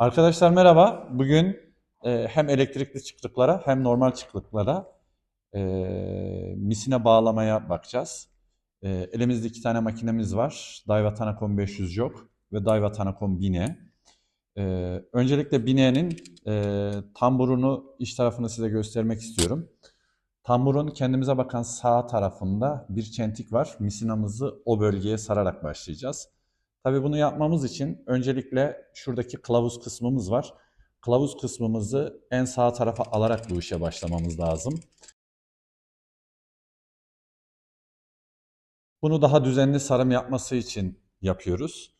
Arkadaşlar merhaba. Bugün e, hem elektrikli çıktıklara hem normal çıktıklara e, misine bağlamaya bakacağız. E, elimizde iki tane makinemiz var. Daiwa Tanacom 500 Jog ve Daiwa Tanacom Bine. E, öncelikle Bine'nin e, tamburunu iç tarafını size göstermek istiyorum. Tamburun kendimize bakan sağ tarafında bir çentik var. Misinamızı o bölgeye sararak başlayacağız. Tabii bunu yapmamız için öncelikle şuradaki kılavuz kısmımız var. Kılavuz kısmımızı en sağ tarafa alarak bu işe başlamamız lazım. Bunu daha düzenli sarım yapması için yapıyoruz.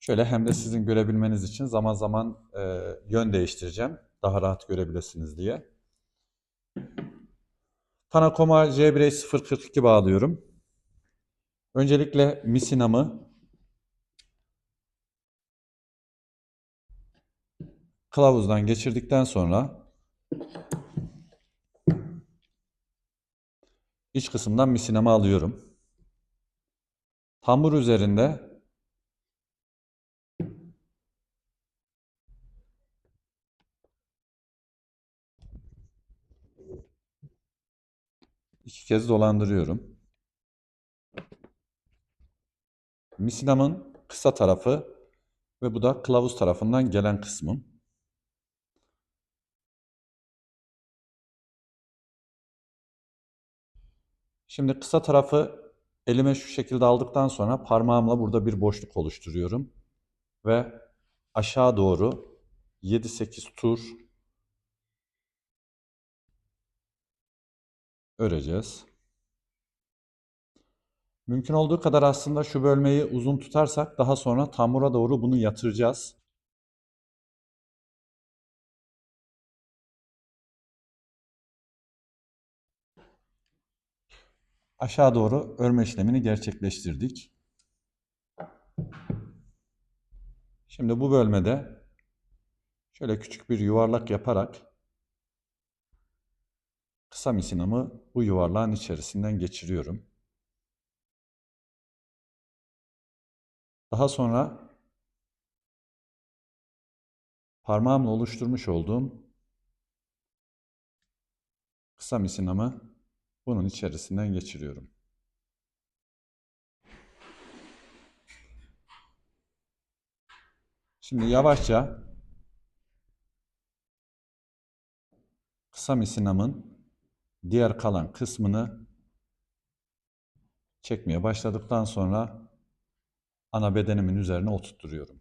Şöyle hem de sizin görebilmeniz için zaman zaman e, yön değiştireceğim. Daha rahat görebilirsiniz diye. Tanakoma J1 042 bağlıyorum. Öncelikle misinamı kılavuzdan geçirdikten sonra iç kısımdan misinamı alıyorum. Tambur üzerinde iki kez dolandırıyorum. Misinamın kısa tarafı ve bu da kılavuz tarafından gelen kısmım. Şimdi kısa tarafı elime şu şekilde aldıktan sonra parmağımla burada bir boşluk oluşturuyorum. Ve aşağı doğru 7-8 tur öreceğiz. Mümkün olduğu kadar aslında şu bölmeyi uzun tutarsak daha sonra tambura doğru bunu yatıracağız. Aşağı doğru örme işlemini gerçekleştirdik. Şimdi bu bölmede şöyle küçük bir yuvarlak yaparak kısa misinamı bu yuvarlağın içerisinden geçiriyorum. Daha sonra parmağımla oluşturmuş olduğum kısa misinamı bunun içerisinden geçiriyorum. Şimdi yavaşça kısa misinamın diğer kalan kısmını çekmeye başladıktan sonra ana bedenimin üzerine oturtturuyorum.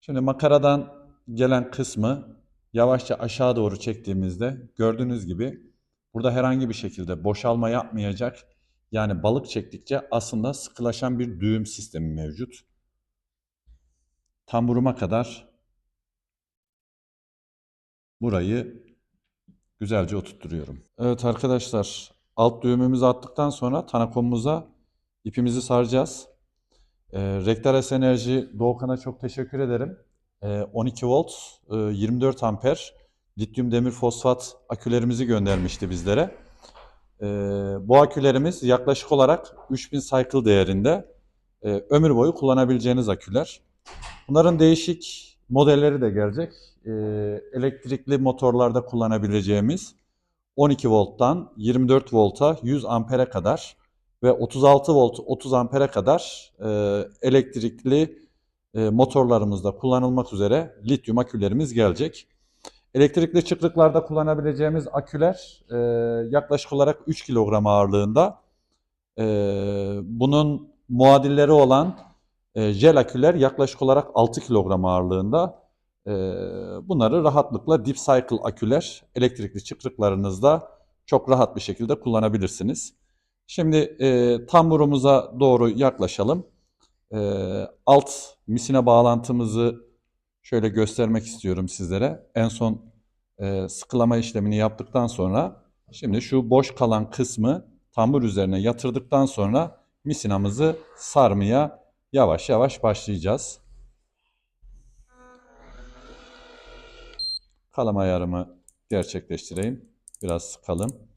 Şimdi makaradan gelen kısmı yavaşça aşağı doğru çektiğimizde gördüğünüz gibi burada herhangi bir şekilde boşalma yapmayacak. Yani balık çektikçe aslında sıkılaşan bir düğüm sistemi mevcut. Tamburuma kadar burayı güzelce oturtturuyorum. Evet arkadaşlar alt düğümümüzü attıktan sonra tanakomumuza ipimizi saracağız. Ee, Rektares Enerji Doğukan'a çok teşekkür ederim. 12 volt, 24 amper lityum demir fosfat akülerimizi göndermişti bizlere. Bu akülerimiz yaklaşık olarak 3000 cycle değerinde ömür boyu kullanabileceğiniz aküler. Bunların değişik modelleri de gelecek. Elektrikli motorlarda kullanabileceğimiz 12 volttan 24 volta 100 ampere kadar ve 36 volt 30 ampere kadar elektrikli e, motorlarımızda kullanılmak üzere lityum akülerimiz gelecek. Elektrikli çıklıklarda kullanabileceğimiz aküler e, yaklaşık olarak 3 kilogram ağırlığında. E, bunun muadilleri olan jel aküler yaklaşık olarak 6 kilogram ağırlığında. bunları rahatlıkla deep cycle aküler elektrikli çıklıklarınızda çok rahat bir şekilde kullanabilirsiniz. Şimdi e, tamburumuza doğru yaklaşalım e, alt misine bağlantımızı şöyle göstermek istiyorum sizlere. En son e, sıkılama işlemini yaptıktan sonra şimdi şu boş kalan kısmı tambur üzerine yatırdıktan sonra misinamızı sarmaya yavaş yavaş başlayacağız. Kalım ayarımı gerçekleştireyim. Biraz sıkalım.